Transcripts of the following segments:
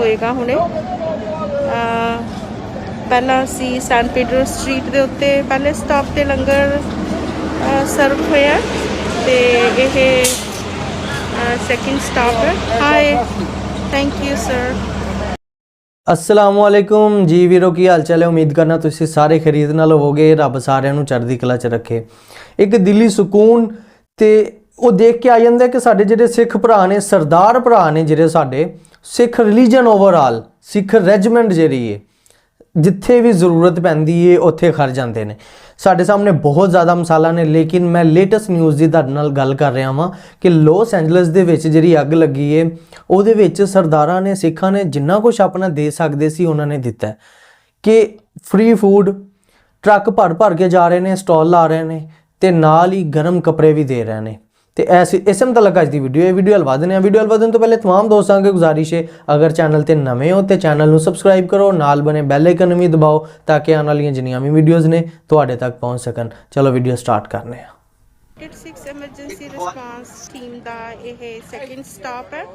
ਹੋਏਗਾ ਹੁਣੇ। ਪਹਿਲਾਂ ਅਸੀਂ ਸੈਨ ਪੀਟਰ ਸਟਰੀਟ ਦੇ ਉੱਤੇ ਪਹਿਲੇ ਸਟਾਪ ਤੇ ਲੰਗਰ ਸਰਵ ਹੋਇਆ ਤੇ ਇਹ ਸੈਕਿੰਡ ਸਟਾਪ ਹੈ। ਹਾਈ ਥੈਂਕ ਯੂ ਸਰ ਅਸਲਾਮੁਅਲੈਕੁਮ। ਜੀ ਵੀਰੋ, ਕੀ ਹਾਲ ਚਾਲ ਹੈ? ਉਮੀਦ ਕਰਨਾ ਤੁਸੀਂ ਸਾਰੇ ਖਰੀਦ ਨਾਲ ਹੋਵੋਗੇ, ਰੱਬ ਸਾਰਿਆਂ ਨੂੰ ਚੜ੍ਹਦੀ ਕਲਾ 'ਚ ਰੱਖੇ। ਇੱਕ ਦਿੱਲੀ ਸਕੂਨ ਤੇ ਉਹ ਦੇਖ ਕੇ ਆ ਜਾਂਦਾ ਕਿ ਸਾਡੇ ਜਿਹੜੇ ਸਿੱਖ ਭਰਾ ਨੇ, ਸਰਦਾਰ ਭਰਾ ਨੇ ਜਿਹੜੇ ਸਾਡੇ Sikh religion overall Sikh regiment ਜਿਹੜੀ ਹੈ ਜਿੱਥੇ ਵੀ ਜ਼ਰੂਰਤ ਪੈਂਦੀ ਏ, ਉੱਥੇ ਖੜ ਜਾਂਦੇ ਨੇ। ਸਾਡੇ ਸਾਹਮਣੇ ਬਹੁਤ ਜ਼ਿਆਦਾ ਮਸਾਲਾ ਨੇ, ਲੇਕਿਨ ਮੈਂ ਲੇਟੈਸਟ ਨਿਊਜ਼ ਦੀ ਤੁਹਾਡੇ ਨਾਲ ਗੱਲ ਕਰ ਰਿਹਾ ਵਾਂ ਕਿ ਲੋਸ ਐਂਜਲਸ ਦੇ ਵਿੱਚ ਜਿਹੜੀ ਅੱਗ ਲੱਗੀ ਏ, ਉਹਦੇ ਵਿੱਚ ਸਰਦਾਰਾਂ ਨੇ, ਸਿੱਖਾਂ ਨੇ ਜਿੰਨਾ ਕੁਝ ਆਪਣਾ ਦੇ ਸਕਦੇ ਸੀ, ਉਹਨਾਂ ਨੇ ਦਿੱਤਾ ਕਿ ਫ੍ਰੀ ਫੂਡ ਟਰੱਕ ਭਰ ਭਰ ਕੇ ਜਾ ਰਹੇ ਨੇ, ਸਟਾਲ ਲਾ ਰਹੇ ਨੇ, ਤੇ ਨਾਲ ਹੀ ਗਰਮ ਕੱਪੜੇ ਵੀ ਦੇ ਰਹੇ ਨੇ। ਤੇ ਐਸੇ ਇਸੇ ਮੁਤਲਕ ਅੱਜ ਦੀ ਵੀਡੀਓ ਇਹ ਵੀਡੀਓ ਹਲਵਾ ਦਿੰਦੇ ਆ ਵੀਡੀਓ ਹਲਵਾ ਦੇਣ ਤੋਂ ਪਹਿਲੇ तमाम ਦੋਸਤਾਂ ਅੱਗੇ ਗੁਜ਼ਾਰਿਸ਼ ਹੈ ਅਗਰ ਚੈਨਲ ਤੇ ਨਵੇਂ ਹੋ ਤੇ ਚੈਨਲ ਨੂੰ ਸਬਸਕ੍ਰਾਈਬ ਕਰੋ ਨਾਲ ਬਨੇ ਬੈਲ ਆਈਕਨ ਵੀ ਦਬਾਓ ਤਾਂ ਕਿ ਆਉਣ ਵਾਲੀਆਂ ਜਿੰਨੀਆਂ ਵੀ ਵੀਡੀਓਜ਼ ਨੇ ਤੁਹਾਡੇ ਤੱਕ ਪਹੁੰਚ ਸਕਣ ਚਲੋ ਵੀਡੀਓ ਸਟਾਰਟ ਕਰਨੇ ਆ 86 ਐਮਰਜੈਂਸੀ ਰਿਸਪਾਂਸ ਟੀਮ ਦਾ ਇਹ ਸੈਕਿੰਡ ਸਟਾਪ ਹੈ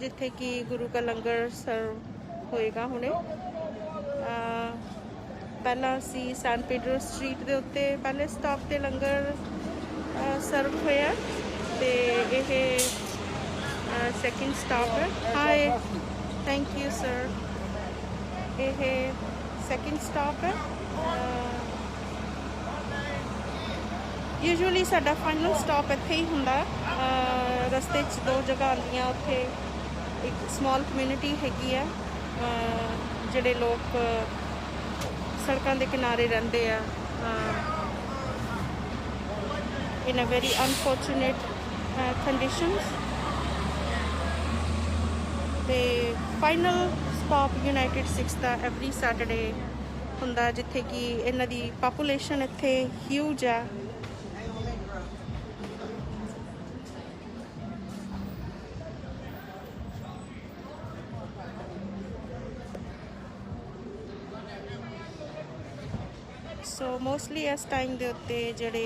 ਜਿੱਥੇ ਕਿ ਗੁਰੂ ਕਾ ਲੰਗਰ ਸਰਵ ਹੋਏਗਾ ਹੁਣੇ ਅਹ ਪਹਿਲਾਂ ਅਸੀਂ ਸੈਨ ਪੀਟਰ ਸਟਰੀਟ ਦੇ ਉੱਤੇ ਪਹਿਲੇ ਸਟਾਪ ਤੇ ਲੰਗਰ ਸਰਵ ਹੋਇਆ ਤੇ ਇਹ ਸੈਕਿੰਡ ਸਟਾਪ ਹੈ। ਹਾਈ ਥੈਂਕ ਯੂ ਸਰ ਇਹ ਸੈਕਿੰਡ ਸਟਾਪ ਹੈ। ਅਹ ਸਾਡਾ ਫਾਈਨਲ ਸਟਾਪ ਇੱਥੇ ਹੀ ਹੁੰਦਾ ਰਸਤੇ 'ਚ ਦੋ ਜਗ੍ਹਾ ਆਉਂਦੀਆਂ, ਉੱਥੇ ਇੱਕ ਸਮਾਲ ਕਮਿਊਨਿਟੀ ਹੈਗੀ ਆ ਜਿਹੜੇ ਲੋਕ ਸੜਕਾਂ ਦੇ ਕਿਨਾਰੇ ਰਹਿੰਦੇ ਆ। In a very unfortunate conditions ਤੇ ਫਾਈਨਲ ਸਟਾਪ ਯੂਨਾਈਟਿਡ 6 ਦਾ ਐਵਰੀ ਸੈਟਰਡੇ ਹੁੰਦਾ ਜਿੱਥੇ ਕਿ ਇਹਨਾਂ ਦੀ ਪਾਪੂਲੇਸ਼ਨ ਇੱਥੇ ਹਿਊਜ ਆ। ਸੋ ਮੋਸਟਲੀ ਇਸ ਟਾਈਮ ਦੇ ਉੱਤੇ ਜਿਹੜੇ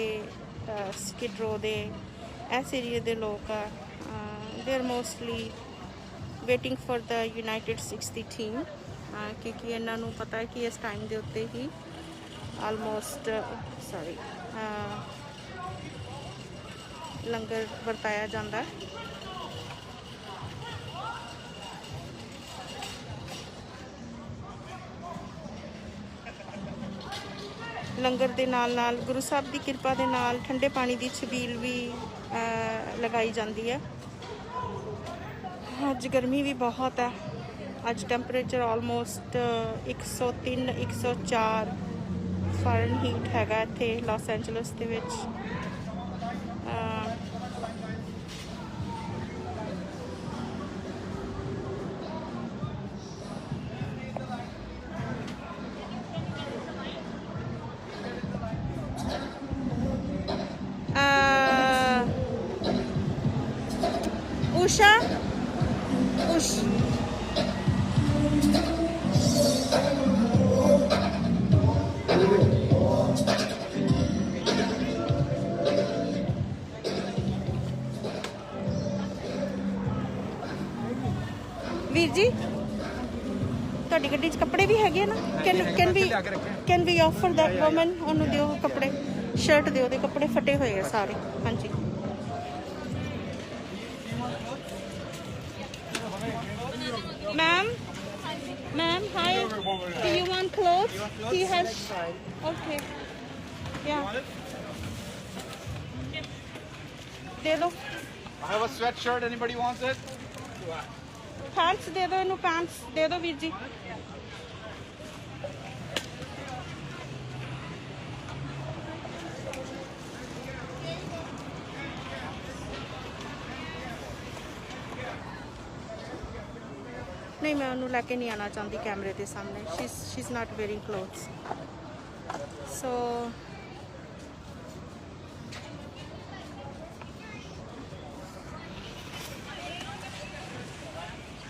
ਸਕਿਡਰੋ ਦੇ, ਇਸ ਏਰੀਆ ਦੇ ਲੋਕ ਆ। They are mostly waiting for the United 6 ਦੀ ਟੀਮ ਕਿਉਂਕਿ ਇਹਨਾਂ ਨੂੰ ਪਤਾ ਹੈ ਕਿ ਇਸ ਟਾਈਮ ਦੇ ਉੱਤੇ ਹੀ ਆਲਮੋਸਟ ਸੌਰੀ ਲੰਗਰ ਵਰਤਾਇਆ ਜਾਂਦਾ ਹੈ। ਲੰਗਰ ਦੇ ਨਾਲ ਨਾਲ ਗੁਰੂ ਸਾਹਿਬ ਦੀ ਕਿਰਪਾ ਦੇ ਨਾਲ ਠੰਡੇ ਪਾਣੀ ਦੀ ਛਬੀਲ ਵੀ ਲਗਾਈ ਜਾਂਦੀ ਹੈ। ਅੱਜ ਗਰਮੀ ਵੀ ਬਹੁਤ ਹੈ। ਅੱਜ ਟੈਂਪਰੇਚਰ ਆਲਮੋਸਟ 103 104 ਫਾਰਨਹੀਟ ਹੈਗਾ ਇੱਥੇ ਲਾਸ ਐਂਜਲਸ ਦੇ ਵਿੱਚ। Usha? Ush. ਵੀਰ ਜੀ ਤੁਹਾਡੀ ਗੱਡੀ 'ਚ ਕੱਪੜੇ ਵੀ ਹੈਗੇ ਨਾ? Can can we can we offer that woman ਉਹਨੂੰ ਦਿਓ ਕੱਪੜੇ? ਸ਼ਰਟ ਦਿਓ ਦੇ ਕੱਪੜੇ ਫਟੇ ਹੋਏ ਆ ਸਾਰੇ। ਹਾਂਜੀ। over. Do you want clothes? You want clothes? He has. Okay. Yeah. दे दो I have a sweatshirt. Anybody wants it? Pants दे दो इन्हों pants दे दो वीर जी. ਨਹੀਂ, ਮੈਂ ਉਹਨੂੰ ਲੈ ਕੇ ਨਹੀਂ ਆਣਾ ਚਾਹੁੰਦੀ ਕੈਮਰੇ ਦੇ ਸਾਹਮਣੇ। She she is not wearing clothes so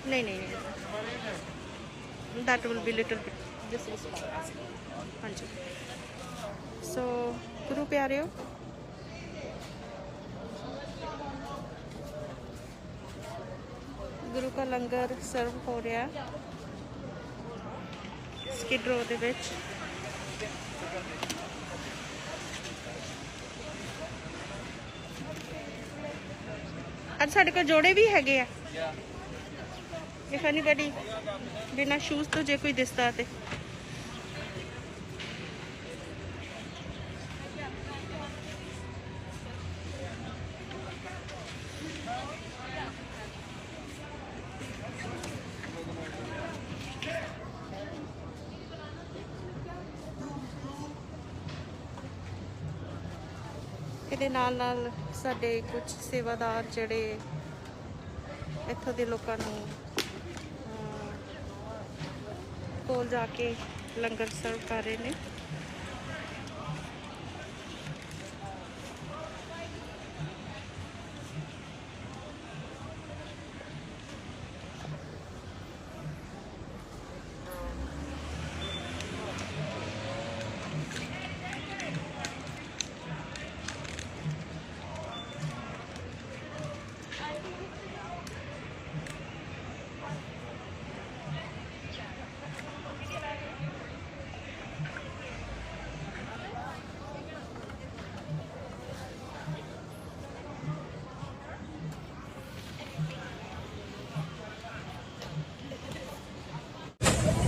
ਨਹੀਂ ਨਹੀਂ ਨਹੀਂ। That will be little bit disrespectful ਹਾਂਜੀ। ਸੋ ਗੁਰੂ ਪਿਆਰਿਓ ਗੁਰੂ ਕਾ ਲੰਗਰ ਸਰਵ ਹੋ ਰਿਹਾ। ਸਕਿਡ ਰੋ ਦੇ ਵਿੱਚ। ਅੱਜ ਸਾਡੇ ਕੋਲ ਜੋੜੇ ਵੀ ਹੈਗੇ ਆ। ਇਫ ਐਨੀਬਡੀ ਬਿਨਾ ਸ਼ੂਜ਼ ਤੋਂ ਜੇ ਕੋਈ ਦਿਸਦਾ ਤੇ। ਇਹਦੇ ਨਾਲ ਨਾਲ ਸਾਡੇ ਕੁਝ ਸੇਵਾਦਾਰ ਜਿਹੜੇ ਇੱਥੋਂ ਦੇ ਲੋਕਾਂ ਨੂੰ ਕੋਲ ਜਾ ਕੇ ਲੰਗਰ ਸਰਵ ਕਰ ਰਹੇ ਨੇ।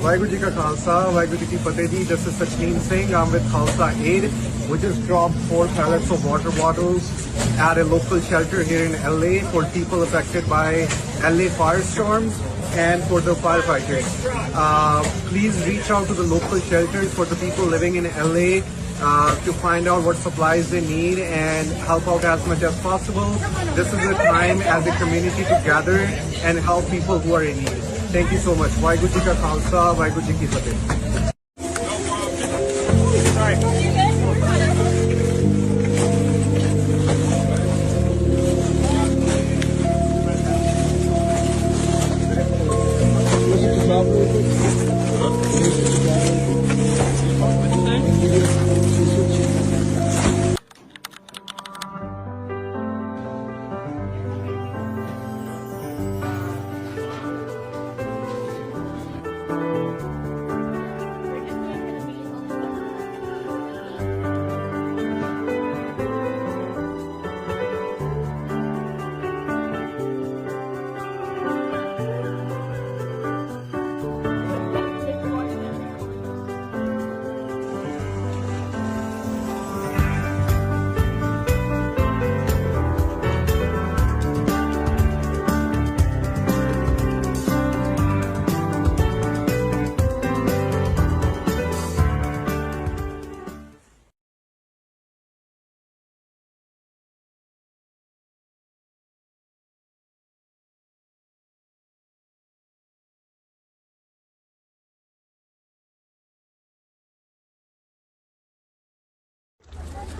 ਵਾਹਿਗੁਰੂ ਜੀ ਕਾ ਖਾਲਸਾ ਵਾਹਿਗੁਰੂ ਜੀ ਕੀ ਫਤਿਹ ਜੀ this is Sachin Singh I'm with Khalsa Aid we just dropped four pallets of water bottles at a local shelter here in LA for people affected by LA firestorms and for the firefighters uh, please reach out to the local shelters for the people living in LA uh, to find out what supplies they need and help out as much as possible. This is the time as a community to gather and help people who are in need. Thank you so much Waheguru ji ਕਾ ਖਾਲਸਾ ਵਾਹਿਗੁਰੂ ਜੀ ਕੀ ਫਤਿਹ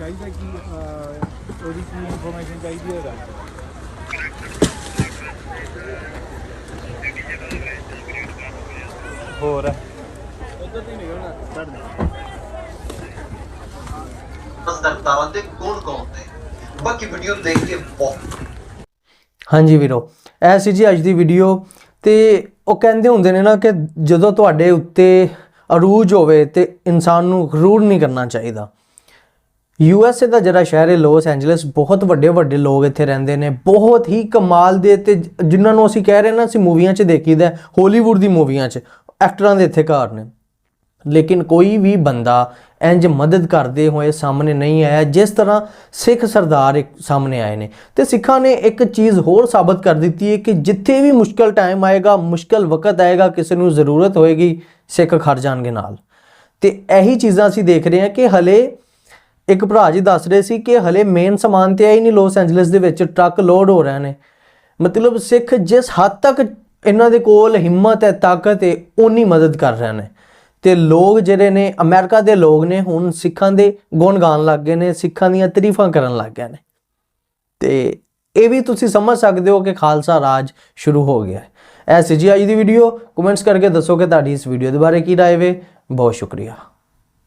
ਚਾਹੀਦਾ ਕਿ ਅਹ, ਉਹਦੀ ਕੀ information ਚਾਹੀਦੀ ਹੈ ਦੱਸ ਹੋਰ? ਉਧਰ ਤੇ ਨਿਕਲਣਾ ਛੱਡ ਦਰਤਾਵਾਂ ਦੇ। ਗੁਣ ਕੌਣ ਨੇ ਬਾਕੀ ਵੀਡੀਓ ਦੇਖ ਕੇ ਬਹੁਤ ਹਾਂਜੀ ਵੀਰੋ ਇਹ ਸੀ ਜੀ ਅੱਜ ਦੀ ਵੀਡੀਓ ਤੇ ਉਹ ਕਹਿੰਦੇ ਹੁੰਦੇ ਨੇ ਨਾ ਕਿ ਜਦੋਂ ਤੁਹਾਡੇ ਉੱਤੇ ਅਰੂਜ ਹੋਵੇ ਤੇ ਇਨਸਾਨ ਨੂੰ ਗਰੂਰ ਨਹੀਂ ਕਰਨਾ ਚਾਹੀਦਾ। ਯੂ ਐਸ ਏ ਦਾ ਜਿਹੜਾ ਸ਼ਹਿਰ ਹੈ, ਲੋਸ ਐਂਜਲਸ, ਬਹੁਤ ਵੱਡੇ ਵੱਡੇ ਲੋਕ ਇੱਥੇ ਰਹਿੰਦੇ ਨੇ। ਬਹੁਤ ਹੀ ਕਮਾਲ ਦੇ ਤੇ ਜ- ਜਿਨ੍ਹਾਂ ਨੂੰ ਅਸੀਂ ਕਹਿ ਰਹੇ ਨਾ, ਅਸੀਂ ਮੂਵੀਆਂ 'ਚ ਦੇਖੀਦਾ ਹਾਲੀਵੁੱਡ ਦੀ ਮੂਵੀਆਂ 'ਚ। ਐਕਟਰਾਂ ਦੇ ਇੱਥੇ ਘਰ ਨੇ। ਲੇਕਿਨ ਕੋਈ ਵੀ ਬੰਦਾ ਇੰਜ ਮਦਦ ਕਰਦੇ ਹੋਏ ਸਾਹਮਣੇ ਨਹੀਂ ਆਇਆ, ਜਿਸ ਤਰ੍ਹਾਂ ਸਿੱਖ ਸਰਦਾਰ ਇੱਕ ਸਾਹਮਣੇ ਆਏ ਨੇ। ਤੇ ਸਿੱਖਾਂ ਨੇ ਇੱਕ ਚੀਜ਼ ਹੋਰ ਸਾਬਤ ਕਰ ਦਿੱਤੀ ਹੈ ਕਿ ਜਿੱਥੇ ਵੀ ਮੁਸ਼ਕਲ ਟਾਈਮ ਆਏਗਾ, ਮੁਸ਼ਕਲ ਵਕਤ ਆਏਗਾ, ਕਿਸੇ ਨੂੰ ਜ਼ਰੂਰਤ ਹੋਏਗੀ, ਸਿੱਖ ਖੜ ਜਾਣਗੇ ਨਾਲ। ਤੇ ਇਹੀ ਚੀਜ਼ਾਂ ਅਸੀਂ ਦੇਖ ਰਹੇ ਹਾਂ ਕਿ ਹਲੇ ਇੱਕ ਭਰਾ ਜੀ ਦੱਸ ਰਹੇ ਸੀ ਕਿ ਹਲੇ ਮੇਨ ਸਮਾਨ ਤੇ ਆਈ ਨਹੀਂ ਲਾਸ ਐਂਜਲਸ ਦੇ ਵਿੱਚ ਟਰੱਕ ਲੋਡ ਹੋ ਰਹੇ ਨੇ। ਮਤਲਬ ਸਿੱਖ ਜਿਸ ਹੱਦ ਤੱਕ ਇਹਨਾਂ ਦੇ ਕੋਲ ਹਿੰਮਤ ਹੈ, ਤਾਕਤ ਹੈ ਉਨੀ ਮਦਦ ਕਰ ਰਹੇ ਨੇ। ਤੇ ਲੋਕ ਜਿਹੜੇ ਨੇ, ਅਮਰੀਕਾ ਦੇ ਲੋਕ ਨੇ, ਹੁਣ ਸਿੱਖਾਂ ਦੇ ਗੁਣ ਗਾਣ ਲੱਗ ਗਏ ਨੇ, ਸਿੱਖਾਂ ਦੀਆਂ ਤਾਰੀਫਾਂ ਕਰਨ ਲੱਗ ਗਏ ਨੇ। ਤੇ ਇਹ ਵੀ ਤੁਸੀਂ ਸਮਝ ਸਕਦੇ ਹੋ ਕਿ ਖਾਲਸਾ ਰਾਜ ਸ਼ੁਰੂ ਹੋ ਗਿਆ ਹੈ। ਐ ਸੀ ਜੀ ਅੱਜ ਦੀ ਵੀਡੀਓ ਕਮੈਂਟਸ ਕਰਕੇ ਦੱਸੋ ਕਿ ਤੁਹਾਡੀ ਇਸ ਵੀਡੀਓ ਦੇ ਬਾਰੇ ਕੀ ਰਾਏ ਵੇ। ਬਹੁਤ ਸ਼ੁਕਰੀਆ।